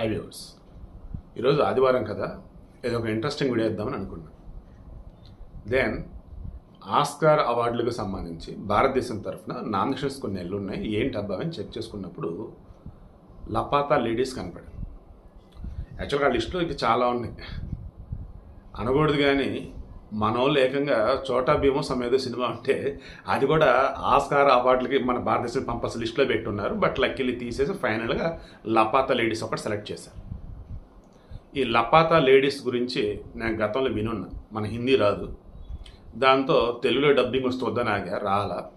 High viewers ఈరోజు ఆదివారం కదా ఏదో ఒక ఇంట్రెస్టింగ్ వీడియో ఇద్దామని అనుకున్నా. దెన్ ఆస్కార్ అవార్డులకు సంబంధించి భారతదేశం తరఫున నామినేషన్స్ కొన్ని నెలలు ఉన్నాయి ఏంటి అబ్బా అని చెక్ చేసుకున్నప్పుడు లపాతా లేడీస్ కనపడింది యాక్చువల్గా ఆ లిస్టులో ఇక చాలా ఉన్నాయి. అనకూడదు కానీ మన ఏకంగా చోటా భీమో సమేత సినిమా అంటే అది కూడా ఆస్కార్ అవార్డులకి మన భారతదేశం పంపస్ లిస్ట్లో పెట్టున్నారు. బట్ లక్కీలు తీసేసి ఫైనల్గా లపాతా లేడీస్ ఒకటి సెలెక్ట్ చేశారు. ఈ లపాతా లేడీస్ గురించి నేను గతంలో వినున్నా. మన హిందీ రాదు. దాంతో తెలుగులో డబ్బింగ్ వస్తుందని ఆగా రాలా.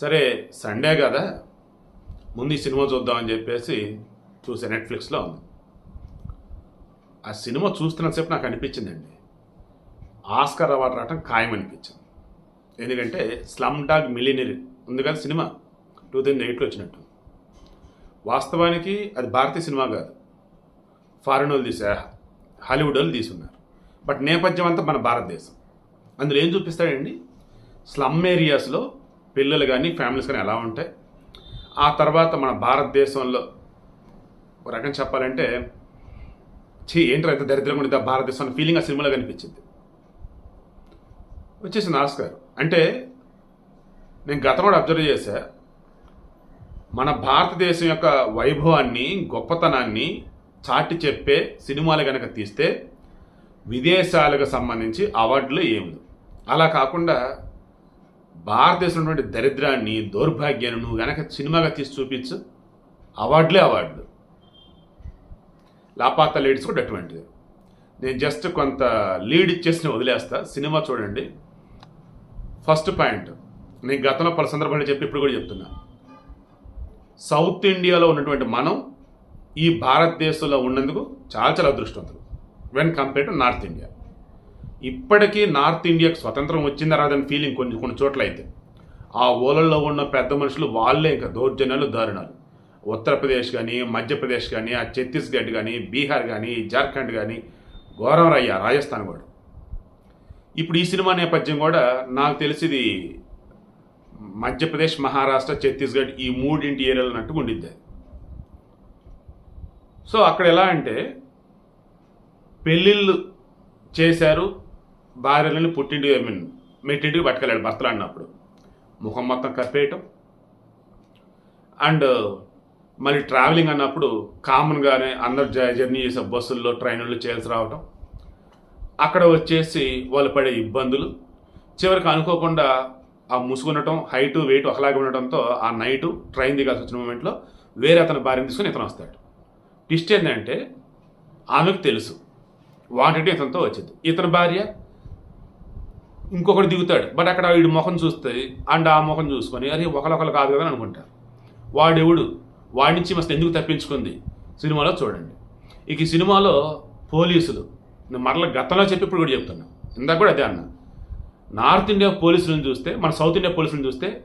సరే సండే కదా. ముందు ఈ సినిమా చూద్దామని చెప్పేసి చూసే నెట్ఫ్లిక్స్లో ఉంది. ఆ సినిమా చూస్తున్నంతసేపు నాకు అనిపించిందండి. ఆస్కర్ అవార్డు రావటం ఖాయం అనిపించింది ఎందుకంటే స్లమ్ డాగ్ మిలినరీ. ఉంది కదా సినిమా టూ థౌజండ్ ఎయిట్లో వచ్చినట్టు. వాస్తవానికి అది భారతీయ సినిమా కాదు. ఫారిన్ వాళ్ళు తీసా హాలీవుడ్ వాళ్ళు తీసున్నారు బట్ నేపథ్యం అంతా మన భారతదేశం. అందులో ఏం చూపిస్తాడండి? స్లమ్ ఏరియాస్లో పిల్లలు కానీ ఫ్యామిలీస్ కానీ ఎలా ఉంటాయి. ఆ తర్వాత మన భారతదేశంలో ఒక రకం చెప్పాలంటే చీ ఏంటో ఎంత దరిద్రంగా ఉండేది భారతదేశం ఫీలింగ్ ఆ సినిమాలో కనిపించింది. వచ్చేసింది ఆస్కార్. అంటే నేను గతం కూడా అబ్జర్వ్ చేశా మన భారతదేశం యొక్క వైభవాన్ని గొప్పతనాన్ని చాటి చెప్పే సినిమాలు కనుక తీస్తే విదేశాలకు సంబంధించి అవార్డులు ఏముంది అలా కాకుండా భారతదేశం దరిద్రాన్ని దౌర్భాగ్యాన్ని నువ్వు గనక సినిమాగా తీసి చూపించు అవార్డులే అవార్డులు. లాపాత లేడీస్ కూడా అటువంటిది. నేను జస్ట్ కొంత లీడ్ ఇచ్చేసి వదిలేస్తా. సినిమా చూడండి. First point. నేను గతంలో పలు సందర్భాలు చెప్పి ఇప్పుడు కూడా చెప్తున్నా. సౌత్ ఇండియాలో ఉన్నటువంటి మనం ఈ భారతదేశంలో ఉన్నందుకు చాలా చాలా అదృష్టవంతులు. When compare to north India ఇప్పటికీ నార్త్ ఇండియాకు స్వతంత్రం వచ్చిందా రాదని ఫీలింగ్ కొన్ని కొన్ని చోట్ల అయితే. ఆ ఊళ్ళల్లో ఉన్న పెద్ద మనుషులు వాళ్ళే ఇంకా దౌర్జన్యాలు దారుణాలు. ఉత్తరప్రదేశ్ కానీ మధ్యప్రదేశ్ కానీ ఆ ఛత్తీస్గఢ్ కానీ బీహార్ కానీ జార్ఖండ్ కానీ ఘోరవరయ్య రాజస్థాన్ కూడా ఇప్పుడు ఈ సినిమా నేపథ్యం కూడా నాకు తెలిసిది మధ్యప్రదేశ్ మహారాష్ట్ర ఛత్తీస్గఢ్ ఈ మూడింటి ఏరియాలు అన్నట్టు ఉండిద్ది. సో అక్కడ ఎలా అంటే పెళ్ళిళ్ళు చేశారు భార్యలని పుట్టింటి ఐ మీన్ మెట్టింటికి పట్టుకెళ్ళాడు భర్తలు అన్నప్పుడు. ముఖం మొత్తం కప్పేయటం అండ్ మళ్ళీ ట్రావెలింగ్ అన్నప్పుడు కామన్గానే అందరు జర్నీ చేసే బస్సుల్లో ట్రైన్లో చేయాల్సి రావటం. అక్కడ వచ్చేసి వాళ్ళు పడే ఇబ్బందులు. చివరికి అనుకోకుండా ఆ ముసుగునటం హైటు వెయిట్ ఒకలాగా ఉండటంతో ఆ నైటు ట్రైన్ దిగాల్సి వచ్చిన మూమెంట్లో వేరే అతని భార్యను తీసుకుని ఇతను వస్తాడు. ట్విస్ట్ ఏంటంటే ఆమెకు తెలుసు. వాంటెడ్ ఇతనితో వచ్చింది. ఇతని భార్య ఇంకొకటి దిగుతాడు. బట్ అక్కడ వీడి ముఖం చూస్తే అండ్ ఆ ముఖం చూసుకొని అరే ఒకరొకరు కాదు కదా అని అనుకుంటారు. వాడెవడు? వాడి నుంచి మస్తు ఎందుకు తప్పించుకుంది? సినిమాలో చూడండి. ఇక ఈ సినిమాలో పోలీసులు మరల గతంలో చెప్పి ఇప్పుడు కూడా చెప్తున్నా. ఇందాక కూడా అదే అన్నా. నార్త్ ఇండియా పోలీసులను చూస్తే మన సౌత్ ఇండియా పోలీసులను చూస్తే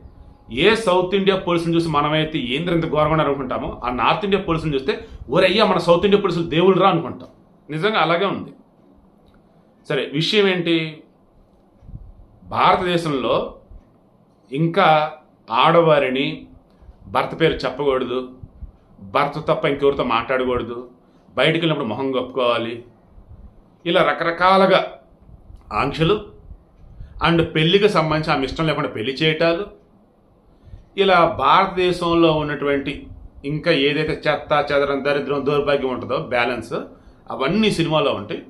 ఏ సౌత్ ఇండియా పోలీసులను చూసి మనమైతే ఏంద్ర ఇంత ఘోరంగా అనుకుంటామో ఆ నార్త్ ఇండియా పోలీసులను చూస్తే ఒరయ్యా మన సౌత్ ఇండియా పోలీసులు దేవుళ్ళు రా అనుకుంటాం. నిజంగా అలాగే ఉంది. సరే విషయం ఏంటి? భారతదేశంలో ఇంకా ఆడవారిని భర్త పేరు చెప్పకూడదు భర్త తప్ప ఇంకెవరితో మాట్లాడకూడదు బయటికి వెళ్ళినప్పుడు మొహం కప్పుకోవాలి ఇలా రకరకాలుగా ఆంక్షలు అండ్ పెళ్ళికి సంబంధించి ఆమె ఇష్టం లేకుండా పెళ్ళి చేయటాలు ఇలా భారతదేశంలో ఉన్నటువంటి ఇంకా ఏదైతే చెత్త చెదరం దరిద్రం దౌర్భాగ్యం ఉంటుందో బ్యాలెన్స్ అవన్నీ సినిమాలో ఉంటాయి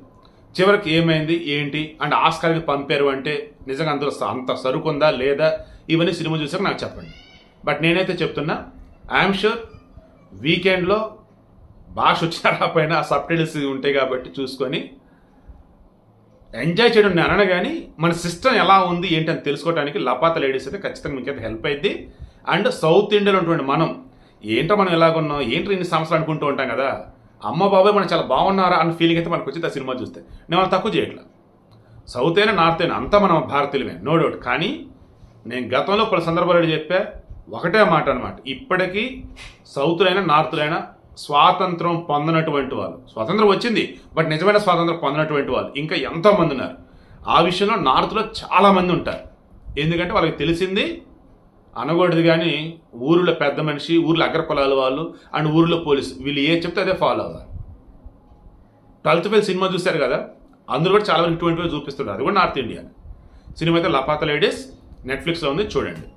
చివరికి ఏమైంది ఏంటి అండ్ ఆస్కార్కి పంపారు అంటే నిజంగా అందులో అంత సరుకుందా లేదా ఇవన్నీ సినిమా చూసాక నాకు చెప్పండి. బట్ నేనైతే చెప్తున్నా ఐఎమ్ షూర్ వీకెండ్లో భాష వచ్చిన పైన ఆ సబ్ టైటిల్స్ ఉంటాయి కాబట్టి చూసుకొని ఎంజాయ్ చేయడం నేను అనను కానీ మన సిస్టమ్ ఎలా ఉంది ఏంటి అని తెలుసుకోవడానికి లపాత లేడీస్ అయితే ఖచ్చితంగా మీకు అయితే హెల్ప్ అయింది అండ్ సౌత్ ఇండియాలో ఉన్నటువంటి మనం ఏంటో మనం ఎలాగున్నాం ఏంటో ఇన్ని సంవత్సరాలు అనుకుంటూ ఉంటాం కదా అమ్మ బాబాయ్ మనం చాలా బాగున్నారా అన్న ఫీలింగ్ అయితే మనకు వచ్చింది ఆ సినిమా చూస్తే. నేను వాళ్ళు తక్కువ చేయట్లా. సౌత్ అయినా నార్త్ అయినా అంతా మనం భారతీయులమే నో డౌట్ కానీ నేను గతంలో పలు సందర్భాలు చెప్పా ఒకటే మాట అనమాట ఇప్పటికీ సౌత్లైనా నార్త్లైనా స్వాతంత్రం పొందనటువంటి వాళ్ళు. స్వాతంత్రం వచ్చింది బట్ నిజమైన స్వాతంత్రం పొందనటువంటి వాళ్ళు. ఇంకా ఎంతోమంది ఉన్నారు. ఆ విషయంలో నార్త్లో చాలామంది ఉంటారు. ఎందుకంటే వాళ్ళకి తెలిసింది అనకూడదు కానీ ఊరిలో పెద్ద మనిషి ఊర్లో అగ్రకులాల వాళ్ళు అండ్ ఊరిలో పోలీసు. వీళ్ళు ఏ చెప్తే అదే ఫాలో అవ్వాలి ట్వెల్త్ ఫెయిల్ సినిమా చూశారు కదా అందరూ కూడా చాలా మంది చూపిస్తుంటారు అది కూడా నార్త్ ఇండియా సినిమా అయితే లపాత లేడీస్ నెట్ఫ్లిక్స్లో ఉంది చూడండి.